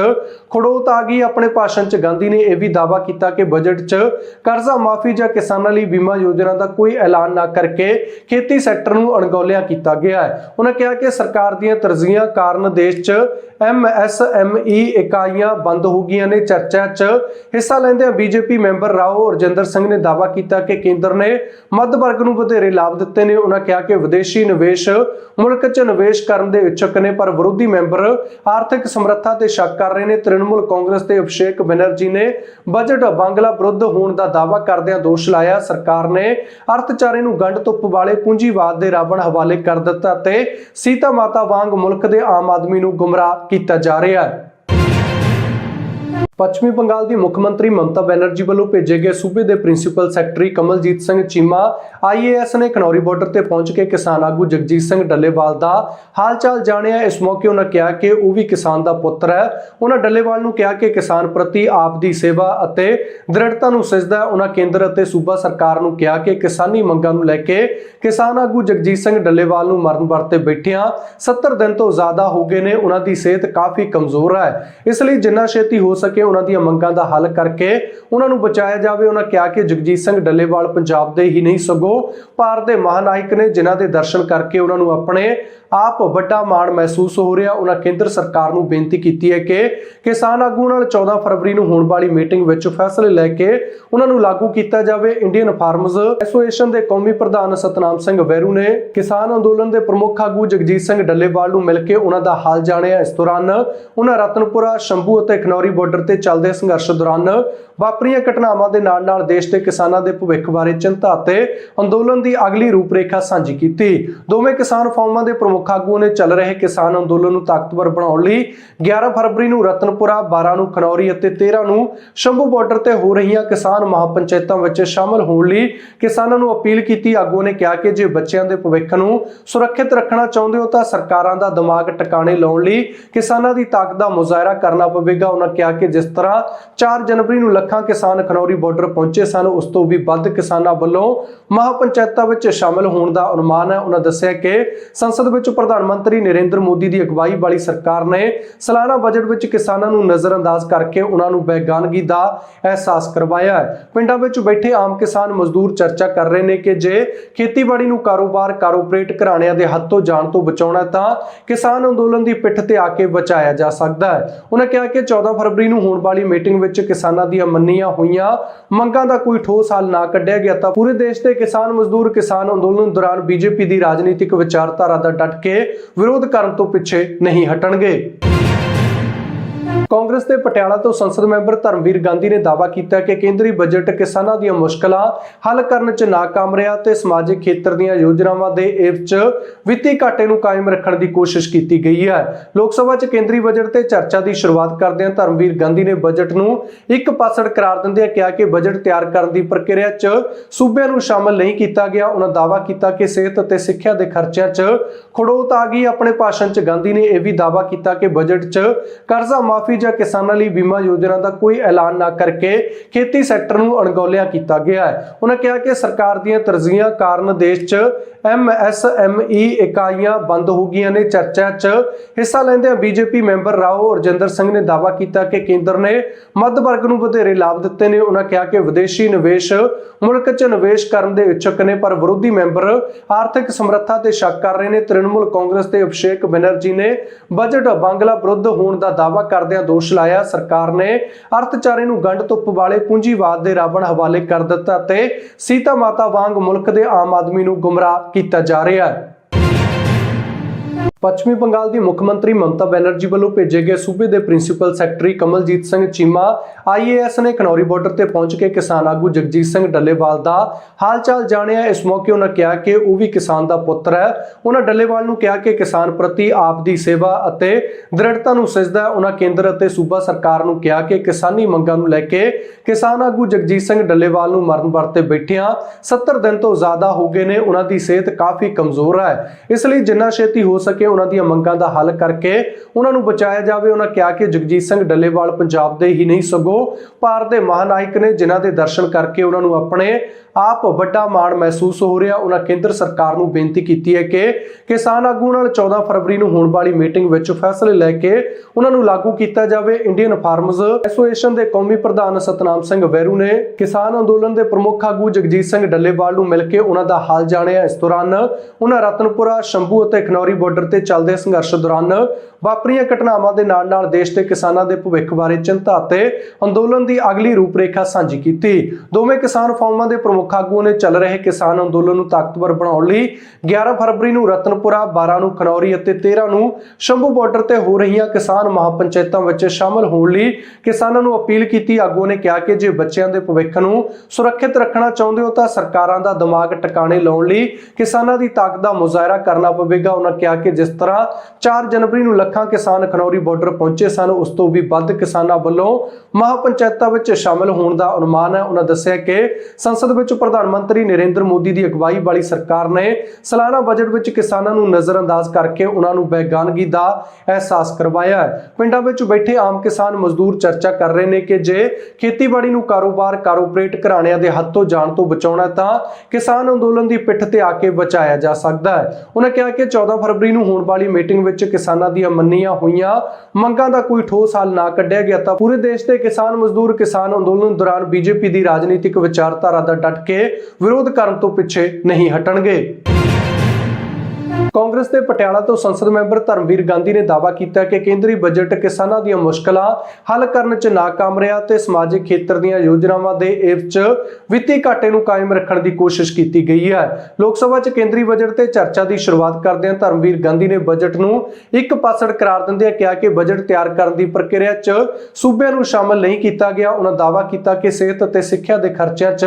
Speaker 1: ਖੜੋਤ ਆ ਗਈ। ਆਪਣੇ ਭਾਸ਼ਣ 'ਚ ਗਾਂਧੀ ਨੇ ਇਹ ਵੀ ਦਾਅਵਾ ਕੀਤਾ ਕਿ ਬਜਟ 'ਚ ਕਰਜ਼ਾ ਮਾਫੀ ਜਾਂ ਕਿਸਾਨਾਂ ਲਈ ਬੀਮਾ ਯੋਜਨਾ ਦਾ ਕੋਈ ਐਲਾਨ ਨਾ ਕਰਕੇ ਖੇਤੀ ਸੈਕਟਰ ਨੂੰ ਅਣਗੌਲਿਆ ਕੀਤਾ ਗਿਆ ਹੈ। ਉਹਨਾਂ ਕਿਹਾ ਕਿ ਸਰਕਾਰ ਦੀਆਂ ਤਰਜੀਹਾਂ ਕਾਰਨ ਦੇਸ਼ 'ਚ ਐਮਐਸਐਮਈ ਇਕਾਈਆਂ ਬੰਦ ਹੋ ਗਈਆਂ ਨੇ ਚਰਚਾ 'ਚ। ਹਿੱਸਾ ਲੈਂਦਿਆਂ ਬੀਜੇਪੀ ਮੈਂਬਰ ਰਾਓ ਰਜਿੰਦਰ ਸਿੰਘ ਨੇ ਦਾਅਵਾ ਕੀਤਾ ਕਿ ਕੇਂਦਰ ਨੇ ਮੱਧ ਵਰਗ ਨੂੰ ਵਧੇਰੇ ਲਾਭ ਦਿੱਤੇ ਨੇ। ਉਹਨਾਂ ਕਿਹਾ ਕਿ ਵਿਦੇਸ਼ੀ ਨਿਵੇਸ਼ ਮੁਲਕ 'ਚ ਨਿਵੇਸ਼ ਕਰਨ ਦੇ ਇੱਛੁਕ ਨੇ, ਪਰ ਵਿਰੋਧੀ ਮੈਂਬਰ ਆਰਥਿਕ ਸਮਰੱਥਾ ਤੇ ਸ਼ੱਕ ਕਰ ਰਹੇ ਨੇ। ਤ੍ਰਿਣਮੂਲ ਕਾਂਗਰਸ ਦੇ ਅਭਿਸ਼ੇਕ ਬੈਨਰਜੀ ਨੇ ਬਜਟ ਬਾਂਗਲਾ ਵਿਰੁੱਧ ਹੋਣ ਦਾ ਦਾਅਵਾ ਕਰਦਿਆਂ ਦੋਸ਼ ਲਾਇਆ। ਸਰਕਾਰ ਨੇ ਅਰਥਚਾਰੇ ਨੂੰ ਗੰਢ ਧੁੱਪ ਵਾਲੇ ਪੂੰਜੀਵਾਦ ਦੇ ਰਾਵਣ ਹਵਾਲੇ ਕਰ ਦਿੱਤਾ ਤੇ ਸੀਤਾ ਮਾਤਾ ਵਾਂਗ ਮੁਲਕ ਦੇ ਆਮ ਆਦਮੀ ਨੂੰ ਗੁੰਮਰਾਹ ਕੀਤਾ ਜਾ ਰਿਹਾ ਹੈ। ਪੱਛਮੀ ਬੰਗਾਲ ਦੀ ਮੁੱਖ ਮੰਤਰੀ ਮਮਤਾ ਬੈਨਰਜੀ ਵੱਲੋਂ ਭੇਜੇ ਗਏ ਸੂਬੇ ਦੇ principal secretary Kamaljit Singh Cheema IAS ਨੇ ਕਨੌਰੀ ਬਾਰਡਰ ਤੇ ਪਹੁੰਚ ਕੇ ਕਿਸਾਨ ਆਗੂ ਜਗਜੀਤ ਸਿੰਘ ਡੱਲੇਵਾਲ ਦਾ ਹਾਲਚਾਲ ਜਾਣਿਆ। ਇਸ ਮੌਕੇ ਉਹਨਾਂ ਕਿਹਾ ਕਿ ਉਹ ਵੀ ਕਿਸਾਨ ਦਾ ਪੁੱਤਰ ਹੈ। ਉਹਨਾਂ ਡੱਲੇਵਾਲ ਨੂੰ ਕਿਹਾ ਕਿ ਕਿਸਾਨ ਪ੍ਰਤੀ ਆਪ ਦੀ ਸੇਵਾ ਅਤੇ ਦ੍ਰਿੜਤਾ ਨੂੰ ਸਜਦਾ ਹੈ। ਉਹਨਾਂ ਕੇਂਦਰ ਅਤੇ ਸੂਬਾ ਸਰਕਾਰ ਨੂੰ ਕਿਹਾ ਕਿ ਕਿਸਾਨੀ ਮੰਗਾਂ ਨੂੰ ਲੈ ਕੇ ਕਿਸਾਨ ਆਗੂ ਜਗਜੀਤ ਸਿੰਘ ਡੱਲੇਵਾਲ ਨੂੰ ਮਰਨ ਵਰਤੇ ਬੈਠਿਆਂ 70 ਦਿਨ ਤੋਂ ਜ਼ਿਆਦਾ ਹੋ ਗਏ ਨੇ। ਉਹਨਾਂ ਦੀ ਸਿਹਤ ਕਾਫੀ ਕਮਜ਼ੋਰ ਹੈ। ਇਸ ਲਈ ਜਿੰਨਾ ਛੇਤੀ ਹੋ ਸਕੇ ਉਹਨਾਂ ਦੀਆਂ ਮੰਗਾਂ ਦਾ ਹੱਲ ਕਰਕੇ ਉਹਨਾਂ ਨੂੰ ਬਚਾਇਆ ਜਾਵੇ। ਉਹਨਾਂ ਕਿਹਾ ਕਿ ਜਗਜੀਤ ਸਿੰਘ ਡੱਲੇਵਾਲ ਪੰਜਾਬ ਦੇ ਹੀ ਨਹੀਂ ਸਗੋਂ ਭਾਰਤ ਦੇ ਮਹਾਨਾਇਕ ਨੇ ਜਿਨ੍ਹਾਂ ਦੇ ਦਰਸ਼ਨ ਕਰਕੇ ਉਹਨਾਂ ਨੂੰ ਆਪਣੇ ਆਪ ਵੱਡਾ ਮਾਣ ਮਹਿਸੂਸ ਹੋ ਰਿਹਾ। ਉਹਨਾਂ ਕੇਂਦਰ ਸਰਕਾਰ ਨੂੰ ਬੇਨਤੀ ਕੀਤੀ ਹੈ ਕਿ ਕਿਸਾਨ ਆਗੂ ਨਾਲ 14 ਫਰਵਰੀ ਨੂੰ ਹੋਣ ਵਾਲੀ ਮੀਟਿੰਗ ਵਿੱਚ ਫੈਸਲੇ ਲੈ ਕੇ ਉਹਨਾਂ ਨੂੰ ਲਾਗੂ ਕੀਤਾ ਜਾਵੇ। ਇੰਡੀਅਨ ਫਾਰਮਰਜ਼ ਐਸੋਸੀਏਸ਼ਨ ਦੇ ਕੌਮੀ ਪ੍ਰਧਾਨ ਸਤਨਾਮ ਸਿੰਘ ਵੈਰੂ ਨੇ ਕਿਸਾਨ ਅੰਦੋਲਨ ਦੇ ਪ੍ਰਮੁੱਖ ਆਗੂ ਜਗਜੀਤ ਸਿੰਘ ਡੱਲੇਵਾਲ ਨੂੰ ਮਿਲ ਕੇ ਉਹਨਾਂ ਦਾ ਹਾਲ ਜਾਣਿਆ। ਇਸ ਦੌਰਾਨ ਉਹਨਾਂ ਰਤਨਪੁਰਾ, ਸ਼ੰਭੂ ਅਤੇ ਖਨੌਰੀ ਬਾਰਡਰ ਤੇ ਚੱਲਦੇ ਸੰਘਰਸ਼ ਦੌਰਾਨ ਵਾਪਰੀਆਂ ਘਟਨਾਵਾਂ ਦੇ ਨਾਲ-ਨਾਲ ਦੇਸ਼ ਦੇ ਕਿਸਾਨਾਂ ਦੇ ਭਵਿੱਖ ਬਾਰੇ ਚਿੰਤਾ ਅਤੇ ਅੰਦੋਲਨ ਦੀ ਅਗਲੀ ਰੂਪਰੇਖਾ ਸਾਂਝੀ ਕੀਤੀ। ਦੋਵੇਂ ਕਿਸਾਨ ਫੋਰਮਾਂ ਦੇ ਪ੍ਰਮੁੱਖ ਆਗੂਆਂ ਨੇ ਚੱਲ ਰਹੇ ਕਿਸਾਨ ਅੰਦੋਲਨ ਨੂੰ ਤਾਕਤਵਰ ਬਣਾਉਣ ਲਈ 11 ਫਰਵਰੀ ਨੂੰ ਰਤਨਪੁਰਾ 12 ਨੂੰ ਖਨੌਰੀ ਅਤੇ 13 ਨੂੰ ਸ਼ੰਭੂ ਬਾਰਡਰ ਤੇ ਹੋ ਰਹੀਆਂ ਕਿਸਾਨ ਮਹਾਪੰਚਾਇਤਾਂ ਵਿੱਚ ਸ਼ਾਮਲ ਹੋਣ ਲਈ ਕਿਸਾਨਾਂ ਨੂੰ ਅਪੀਲ ਕੀਤੀ। ਆਗੂਆਂ ਨੇ ਕਿਹਾ ਕਿ ਜੇ ਬੱਚਿਆਂ ਦੇ ਭਵਿੱਖ ਨੂੰ ਸੁਰੱਖਿਅਤ ਰੱਖਣਾ ਚਾਹੁੰਦੇ ਹੋ ਤਾਂ ਸਰਕਾਰਾਂ ਦਾ ਦਿਮਾਗ ਟਿਕਾਣੇ ਲਾਉਣ ਲਈ ਕਿਸਾਨਾਂ ਦੀ ਤਾਕਤ ਦਾ ਮੁਜ਼ਾਹਰਾ ਕਰਨਾ ਪਵੇਗਾ। ਉਹਨਾਂ ਕਿਹਾ ਕਿ ਜਿਸ ਤਰ੍ਹਾਂ 4 ਜਨਵਰੀ ਨੂੰ ਲੱਖਾਂ ਕਿਸਾਨ ਖਨੌਰੀ ਬਾਰਡਰ ਪਹੁੰਚੇ ਸਨ, ਉਸ ਤੋਂ ਵੀ ਵੱਧ ਕਿਸਾਨਾਂ ਵੱਲੋਂ ਮਹਾਪੰਚਾਇਤਾਂ ਵਿੱਚ ਸ਼ਾਮਲ ਹੋਣ ਦਾ ਅਨੁਮਾਨ ਹੈ। ਉਹਨਾਂ ਦੱਸਿਆ ਕਿ ਸੰਸਦ ਵਿੱਚ ਪ੍ਰਧਾਨ ਮੰਤਰੀ ਨਰਿੰਦਰ ਮੋਦੀ ਦੀ ਅਗਵਾਈ ਵਾਲੀ ਸਰਕਾਰ ਨੇ ਸਾਲਾਨਾ ਬਜਟ ਵਿੱਚ ਕਿਸਾਨਾਂ ਨੂੰ ਨਜ਼ਰਅੰਦਾਜ਼ ਕਰਕੇ ਉਹਨਾਂ ਨੂੰ ਬੇਗਾਨਗੀ ਦਾ ਅਹਿਸਾਸ ਕਰਵਾਇਆ ਹੈ। ਪਿੰਡਾਂ ਵਿੱਚ ਬੈਠੇ ਆਮ ਕਿਸਾਨ ਮਜ਼ਦੂਰ ਚਰਚਾ ਕਰ ਰਹੇ ਨੇ ਕਿ ਜੇ ਖੇਤੀਬਾੜੀ ਨੂੰ ਕਾਰੋਬਾਰ ਕਾਰਪੋਰੇਟ ਘਰਾਣਿਆਂ ਦੇ ਹੱਥੋਂ ਜਾਣ ਤੋਂ ਬਚਾਉਣਾ ਤਾਂ ਕਿਸਾਨ ਅੰਦੋਲਨ ਦੀ ਪਿੱਠ ਤੇ ਆ ਕੇ ਬਚਾਇਆ ਜਾ ਸਕਦਾ ਹੈ। ਉਹਨਾਂ ਕਿਹਾ ਕਿ 14 ਫਰਵਰੀ ਨੂੰ ਹੋਣ ਵਾਲੀ ਮੀਟਿੰਗ ਵਿੱਚ ਕਿਸਾਨਾਂ ਦੀਆਂ ਮੰਨੀਆਂ ਹੋਈਆਂ ਮੰਗਾਂ ਦਾ ਕੋਈ ਠੋਸ ਹੱਲ ਨਾ ਕੱਢਿਆ ਗਿਆ ਤਾਂ ਪੂਰੇ ਦੇਸ਼ ਦੇ ਕਿਸਾਨ ਮਜ਼ਦੂਰ ਕਿਸਾਨ ਅੰਦੋਲਨ ਦੌਰਾਨ ਬੀਜੇਪੀ ਦੀ ਰਾਜਨੀਤਿਕ ਵਿਚਾਰਧਾਰਾ ਦਾ ਡਟ ਕੇ ਵਿਰੋਧ ਕਰਨ ਤੋਂ ਪਿੱਛੇ ਨਹੀਂ ਹਟਣਗੇ। ਕਾਂਗਰਸ ਦੇ ਪਟਿਆਲਾ ਤੋਂ ਸੰਸਦ ਮੈਂਬਰ ਧਰਮਵੀਰ ਗਾਂਧੀ ਨੇ ਦਾਅਵਾ ਕੀਤਾ ਕਿ ਕੇਂਦਰੀ ਬਜਟ ਕਿਸਾਨਾਂ ਦੀਆਂ ਮੁਸ਼ਕਲਾਂ ਹੱਲ ਕਰਨ 'ਚ ਨਾਕਾਮ ਰਿਹਾ ਤੇ ਸਮਾਜਿਕ ਖੇਤਰ ਦੀਆਂ ਯੋਜਨਾਵਾਂ ਦੇ ਏਵ 'ਚ ਵਿੱਤੀ ਘਾਟੇ ਨੂੰ ਕਾਇਮ ਰੱਖਣ ਦੀ ਕੋਸ਼ਿਸ਼ ਕੀਤੀ ਗਈ ਹੈ। ਲੋਕ ਸਭਾ 'ਚ ਕੇਂਦਰੀ ਬਜਟ ਤੇ ਚਰਚਾ ਦੀ ਸ਼ੁਰੂਆਤ ਕਰਦਿਆਂ ਧਰਮਵੀਰ ਗਾਂਧੀ ਨੇ ਬਜਟ ਨੂੰ ਇੱਕ ਪਾਸੜ ਕਰਾਰ ਦਿੰਦਿਆਂ ਕਿਹਾ ਕਿ ਬਜਟ ਤਿਆਰ ਕਰਨ ਦੀ ਪ੍ਰਕਿਰਿਆ 'ਚ ਸੂਬਿਆਂ ਨੂੰ ਸ਼ਾਮਲ ਨਹੀਂ ਕੀਤਾ ਗਿਆ। ਉਹਨਾਂ ਦਾਅਵਾ ਕੀਤਾ ਕਿ ਸਿਹਤ ਅਤੇ ਸਿੱਖਿਆ ਦੇ ਖਰਚਿਆਂ 'ਚ ਖੜੋਤ ਆ ਗਈ। ਆਪਣੇ ਭਾਸ਼ਣ 'ਚ ਗਾਂਧੀ ਨੇ ਇਹ ਵੀ ਦਾਅਵਾ ਕੀਤਾ ਕਿ ਬਜਟ 'ਚ ਕਰਜ਼ਾ ਮਾਫੀ ਜਾਂ ਕਿਸਾਨਾਂ ਲਈ ਬੀਮਾ ਯੋਜਨਾ ਦਾ ਕੋਈ ਐਲਾਨ ਨਾ ਕਰਕੇ ਖੇਤੀ ਸੈਕਟਰ ਨੂੰ ਅਣਗੌਲਿਆ ਕੀਤਾ ਗਿਆ ਹੈ। ਉਹਨਾਂ ਕਿਹਾ ਕਿ ਸਰਕਾਰ ਦੀਆਂ ਤਰਜੀਹਾਂ ਕਾਰਨ ਦੇਸ਼ 'ਚ ਐਮਐਸਐਮਈ ਇਕਾਈਆਂ ਬੰਦ ਹੋ ਗਈਆਂ ਨੇ। ਚਰਚਾ 'ਚ ਹਿੱਸਾ ਲੈਂਦਿਆਂ ਬੀਜੇਪੀ ਮੈਂਬਰ ਰਾਓ ਰਜਿੰਦਰ ਸਿੰਘ ਨੇ ਦਾਅਵਾ ਕੀਤਾ ਕਿ ਕੇਂਦਰ ਨੇ ਮੱਧ ਵਰਗ ਨੂੰ ਵਧੇਰੇ ਲਾਭ ਦਿੱਤੇ ਨੇ। ਉਹਨਾਂ ਕਿਹਾ ਕਿ ਵਿਦੇਸ਼ੀ ਨਿਵੇਸ਼ ਮੁਲਕ 'ਚ ਨਿਵੇਸ਼ ਕਰਨ ਦੇ ਇੱਛੁਕ ਨੇ, ਪਰ ਵਿਰੋਧੀ ਮੈਂਬਰ ਆਰਥਿਕ ਸਮਰੱਥਾ ਤੇ ਸ਼ੱਕ ਕਰ ਰਹੇ ਨੇ। ਤ੍ਰਿਣਮੂਲ ਕਾਂਗਰਸ ਦੇ ਅਭਿਸ਼ੇਕ ਬੈਨਰਜੀ ਨੇ ਬਜਟ ਬੰਗਲਾ ਵਿਰੁੱਧ ਹੋਣ ਦਾ ਦਾਅਵਾ ਕਰਦਿਆਂ ਦੋਸ਼ ਲਾਇਆ। ਸਰਕਾਰ ਨੇ ਅਰਥਚਾਰੇ ਨੂੰ ਗੰਢ ਧੁੱਪ ਵਾਲੇ ਪੂੰਜੀਵਾਦ ਦੇ ਰਾਵਣ ਹਵਾਲੇ ਕਰ ਦਿੱਤਾ ਤੇ ਸੀਤਾ ਮਾਤਾ ਵਾਂਗ ਮੁਲਕ ਦੇ ਆਮ ਆਦਮੀ ਨੂੰ ਗੁੰਮਰਾਹ ਕੀਤਾ ਜਾ ਰਿਹਾ ਹੈ। ਪੱਛਮੀ ਬੰਗਾਲ ਦੀ ਮੁੱਖ ਮੰਤਰੀ ਮਮਤਾ ਬੈਨਰਜੀ ਵੱਲੋਂ ਭੇਜੇ ਗਏ ਸੂਬੇ ਦੇ principal secretary Kamaljit Singh Cheema IAS ਨੇ ਖਨੌਰੀ ਬਾਰਡਰ ਤੇ ਪਹੁੰਚ ਕੇ ਕਿਸਾਨ ਆਗੂ ਜਗਜੀਤ ਸਿੰਘ ਡੱਲੇਵਾਲ ਦਾ ਹਾਲਚਾਲ ਜਾਣਿਆ। ਇਸ ਮੌਕੇ ਉਹਨਾਂ ਕਿਹਾ ਕਿ ਉਹ ਵੀ ਕਿਸਾਨ ਦਾ ਪੁੱਤਰ ਹੈ। ਉਹਨਾਂ ਡੱਲੇਵਾਲ ਨੂੰ ਕਿਹਾ ਕਿ ਕਿਸਾਨ ਪ੍ਰਤੀ ਆਪ ਦੀ ਸੇਵਾ ਅਤੇ ਦ੍ਰਿੜਤਾ ਨੂੰ ਸਜਦਾ ਹੈ। ਉਹਨਾਂ ਕੇਂਦਰ ਅਤੇ ਸੂਬਾ ਸਰਕਾਰ ਨੂੰ ਕਿਹਾ ਕਿ ਕਿਸਾਨੀ ਮੰਗਾਂ ਨੂੰ ਲੈ ਕੇ ਕਿਸਾਨ ਆਗੂ ਜਗਜੀਤ ਸਿੰਘ ਡੱਲੇਵਾਲ ਨੂੰ ਮਰਨ ਵਰਤੇ ਬੈਠਿਆਂ 70 ਦਿਨ ਤੋਂ ਜ਼ਿਆਦਾ ਹੋ ਗਏ ਨੇ। ਉਹਨਾਂ ਦੀ ਸਿਹਤ ਕਾਫੀ ਕਮਜ਼ੋਰ ਹੈ। ਇਸ ਲਈ ਜਿੰਨਾ ਛੇਤੀ ਹੋ ਸਕੇ ਉਹਨਾਂ ਦੀਆਂ ਮੰਗਾਂ ਦਾ ਹੱਲ ਕਰਕੇ ਉਹਨਾਂ ਨੂੰ ਬਚਾਇਆ ਜਾਵੇ। ਉਹਨਾਂ ਕਿਹਾ ਕਿ ਜਗਜੀਤ ਸਿੰਘ ਡੱਲੇਵਾਲ ਪੰਜਾਬ ਦੇ ਹੀ ਨਹੀਂ ਸਗੋਂ ਭਾਰਤ ਦੇ ਮਹਾਨਾਇਕ ਨੇ ਜਿਨ੍ਹਾਂ ਦੇ ਦਰਸ਼ਨ ਕਰਕੇ ਉਹਨਾਂ ਨੂੰ ਆਪਣੇ ਆਪ ਵੱਡਾ ਮਾਣ ਮਹਿਸੂਸ ਹੋ ਰਿਹਾ। ਉਹਨਾਂ ਕੇਂਦਰ ਸਰਕਾਰ ਨੂੰ ਬੇਨਤੀ ਕੀਤੀ ਹੈ ਕਿ ਕਿਸਾਨ ਆਗੂ ਨਾਲ 14 ਫਰਵਰੀ ਨੂੰ ਹੋਣ ਵਾਲੀ ਮੀਟਿੰਗ ਵਿੱਚ ਫੈਸਲੇ ਲੈ ਕੇ ਉਹਨਾਂ ਨੂੰ ਲਾਗੂ ਕੀਤਾ ਜਾਵੇ। ਇੰਡੀਅਨ ਫਾਰਮਰਜ਼ ਐਸੋਸੀਏਸ਼ਨ ਦੇ ਕੌਮੀ ਪ੍ਰਧਾਨ ਸਤਨਾਮ ਸਿੰਘ ਵੈਰੂ ਨੇ ਕਿਸਾਨ ਅੰਦੋਲਨ ਦੇ ਪ੍ਰਮੁੱਖ ਆਗੂ ਜਗਜੀਤ ਸਿੰਘ ਡੱਲੇਵਾਲ ਨੂੰ ਮਿਲ ਕੇ ਉਹਨਾਂ ਦਾ ਹਾਲ ਜਾਣਿਆ। ਇਸ ਦੌਰਾਨ ਉਹਨਾਂ ਰਤਨਪੁਰਾ, ਸ਼ੰਭੂ ਅਤੇ ਖਨੌਰੀ ਬਾਰਡਰ ਤੇ ਚੱਲਦੇ ਸੰਘਰਸ਼ ਦੌਰਾਨ ਵਾਪਰੀਆਂ ਘਟਨਾਵਾਂ ਦੇ ਨਾਲ-ਨਾਲ ਦੇਸ਼ ਦੇ ਕਿਸਾਨਾਂ ਦੇ ਭਵਿੱਖ ਬਾਰੇ ਚਿੰਤਾ ਅਤੇ ਅੰਦੋਲਨ ਦੀ ਅਗਲੀ ਰੂਪਰੇਖਾ ਸਾਂਝੀ ਕੀਤੀ। ਦੋਵੇਂ ਕਿਸਾਨ ਫੋਰਮਾਂ ਦੇ ਪ੍ਰਮੁੱਖ ਆਗੂਆਂ ਨੇ ਚੱਲ ਰਹੇ ਕਿਸਾਨ ਅੰਦੋਲਨ ਨੂੰ ਤਾਕਤਵਰ ਬਣਾਉਣ ਲਈ 11 ਫਰਵਰੀ ਨੂੰ ਰਤਨਪੁਰਾ 12 ਨੂੰ ਖਨੌਰੀ ਅਤੇ 13 ਨੂੰ ਸ਼ੰਭੂ ਬਾਰਡਰ ਤੇ ਹੋ ਰਹੀਆਂ ਕਿਸਾਨ ਮਹਾਪੰਚਾਇਤਾਂ ਵਿੱਚ ਸ਼ਾਮਲ ਹੋਣ ਲਈ ਕਿਸਾਨਾਂ ਨੂੰ ਅਪੀਲ ਕੀਤੀ। ਆਗੂਆਂ ਨੇ ਕਿਹਾ ਕਿ ਜੇ ਬੱਚਿਆਂ ਦੇ ਭਵਿੱਖ ਨੂੰ ਸੁਰੱਖਿਅਤ ਰੱਖਣਾ ਚਾਹੁੰਦੇ ਹੋ ਤਾਂ ਸਰਕਾਰਾਂ ਦਾ ਦਿਮਾਗ ਟਿਕਾਣੇ ਲਾਉਣ ਲਈ ਕਿਸਾਨਾਂ ਦੀ ਤਾਕਤ ਦਾ ਮੁਜ਼ਾਹਰਾ ਕਰਨਾ ਪਵੇਗਾ। ਉਹਨਾਂ ਕਿਹਾ ਕਿ ਜਿਸ ਤਰ੍ਹਾਂ 4 ਜਨਵਰੀ ਨੂੰ ਲੱਖਾਂ ਕਿਸਾਨ ਖਨੌਰੀ ਬਾਰਡਰ ਪਹੁੰਚੇ ਸਨ, ਉਸ ਤੋਂ ਵੀ ਵੱਧ ਕਿਸਾਨਾਂ ਵੱਲੋਂ ਮਹਾਪੰਚਾਇਤਾਂ ਵਿੱਚ ਸ਼ਾਮਲ ਹੋਣ ਦਾ ਅਨੁਮਾਨ ਹੈ। ਉਹਨਾਂ ਦੱਸਿਆ ਕਿ ਸੰਸਦ ਵਿੱਚ ਪ੍ਰਧਾਨ ਮੰਤਰੀ ਨਰਿੰਦਰ ਮੋਦੀ ਦੀ ਅਗਵਾਈ ਵਾਲੀ ਸਰਕਾਰ ਨੇ ਸਾਲਾਨਾ ਬਜਟ ਵਿੱਚ ਕਿਸਾਨਾਂ ਨੂੰ ਨਜ਼ਰਅੰਦਾਜ਼ ਕਰਕੇ ਉਹਨਾਂ ਨੂੰ ਬੇਗਾਨਗੀ ਦਾ ਅਹਿਸਾਸ ਕਰਵਾਇਆ ਹੈ। ਪਿੰਡਾਂ ਵਿੱਚ ਬੈਠੇ ਆਮ ਕਿਸਾਨ ਮਜ਼ਦੂਰ ਚਰਚਾ ਕਰ ਰਹੇ ਨੇ ਕਿ ਜੇ ਖੇਤੀਬਾੜੀ ਨੂੰ ਕਾਰੋਬਾਰ ਕਾਰਪੋਰੇਟ ਘਰਾਣਿਆਂ ਦੇ ਹੱਥੋਂ ਜਾਣ ਤੋਂ ਬਚਾਉਣਾ ਤਾਂ ਕਿਸਾਨ ਅੰਦੋਲਨ ਦੀ ਪਿੱਠ ਤੇ ਆ ਕੇ ਬਚਾਇਆ ਜਾ ਸਕਦਾ ਹੈ। ਉਹਨਾਂ ਕਿਹਾ ਕਿ 14 ਫਰਵਰੀ ਨੂੰ ਹੋਣ ਵਾਲੀ ਮੀਟਿੰਗ ਵਿੱਚ ਕਿਸਾਨਾਂ ਦੀਆਂ ਮੰਨੀਆਂ ਹੋਈਆਂ ਮੰਗਾਂ ਦਾ ਕੋਈ ਠੋਸ ਹੱਲ ਨਾ ਕੱਢਿਆ ਗਿਆ ਤਾਂ ਪੂਰੇ ਦੇਸ਼ ਦੇ ਕਿਸਾਨ ਮਜ਼ਦੂਰ ਕਿਸਾਨ ਅੰਦੋਲਨ ਦੌਰਾਨ ਬੀਜੇਪੀ ਦੀ ਰਾਜਨੀਤਿਕ ਵਿਚਾਰਧਾਰਾ ਦਾ ਡਟ ਕੇ ਵਿਰੋਧ ਕਰਨ ਤੋਂ ਪਿੱਛੇ ਨਹੀਂ ਹਟਣਗੇ। ਕਾਂਗਰਸ ਦੇ ਪਟਿਆਲਾ ਤੋਂ ਸੰਸਦ ਮੈਂਬਰ ਧਰਮਵੀਰ ਗਾਂਧੀ ਨੇ ਦਾਅਵਾ ਕੀਤਾ ਕਿ ਕੇਂਦਰੀ ਬਜਟ ਕਿਸਾਨਾਂ ਦੀਆਂ ਮੁਸ਼ਕਲਾਂ ਹੱਲ ਕਰਨ 'ਚ ਨਾਕਾਮ ਰਿਹਾ ਤੇ ਸਮਾਜਿਕ ਖੇਤਰ ਦੀਆਂ ਯੋਜਨਾਵਾਂ ਦੇ ਏਵ 'ਚ ਵਿੱਤੀ ਘਾਟੇ ਨੂੰ ਕਾਇਮ ਰੱਖਣ ਦੀ ਕੋਸ਼ਿਸ਼ ਕੀਤੀ ਗਈ ਹੈ। ਲੋਕ ਸਭਾ 'ਚ ਕੇਂਦਰੀ ਬਜਟ ਤੇ ਚਰਚਾ ਦੀ ਸ਼ੁਰੂਆਤ ਕਰਦਿਆਂ ਧਰਮਵੀਰ ਗਾਂਧੀ ਨੇ ਬਜਟ ਨੂੰ ਇੱਕ ਪਾਸੜ ਕਰਾਰ ਦਿੰਦਿਆਂ ਕਿਹਾ ਕਿ ਬਜਟ ਤਿਆਰ ਕਰਨ ਦੀ ਪ੍ਰਕਿਰਿਆ 'ਚ ਸੂਬਿਆਂ ਨੂੰ ਸ਼ਾਮਲ ਨਹੀਂ ਕੀਤਾ ਗਿਆ। ਉਹਨਾਂ ਦਾਅਵਾ ਕੀਤਾ ਕਿ ਸਿਹਤ ਅਤੇ ਸਿੱਖਿਆ ਦੇ ਖਰਚਿਆਂ 'ਚ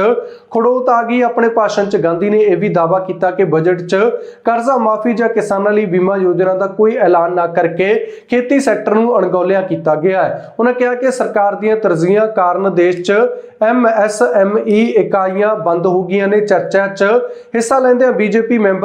Speaker 1: ਖੜੋਤ ਆ ਗਈ। ਆਪਣੇ ਭਾਸ਼ਣ 'ਚ ਗਾਂਧੀ ਨੇ ਇਹ ਵੀ ਦਾਅਵਾ ਕੀਤਾ ਕਿ ਬਜਟ 'ਚ ਕਰਜ਼ਾ ਮਾਫੀ ਜਾਂ ਕਿਸਾਨਾਂ ਲਈ ਬੀਮਾ ਯੋਜਨਾ ਦਾ ਕੋਈ ਐਲਾਨ ਨਾ ਕਰਕੇ ਖੇਤੀ ਸੈਕਟਰ ਨੂੰ ਅਣਗੌਲਿਆ ਕੀਤਾ ਗਿਆ ਹੈ। ਉਹਨਾਂ ਕਿਹਾ ਕਿ ਸਰਕਾਰ ਦੀਆਂ ਤਰਜੀਹਾਂ ਕਾਰਨ ਦੇਸ਼ 'ਚ ਐਮਐਸਐਮਈ ਇਕਾਈਆਂ ਬੰਦ ਹੋ ਗਈਆਂ ਨੇ। ਚਰਚਾ 'ਚ ਹਿੱਸਾ ਲੈਂਦੇ ਬੀਜੇਪੀ ਮੈਂਬਰ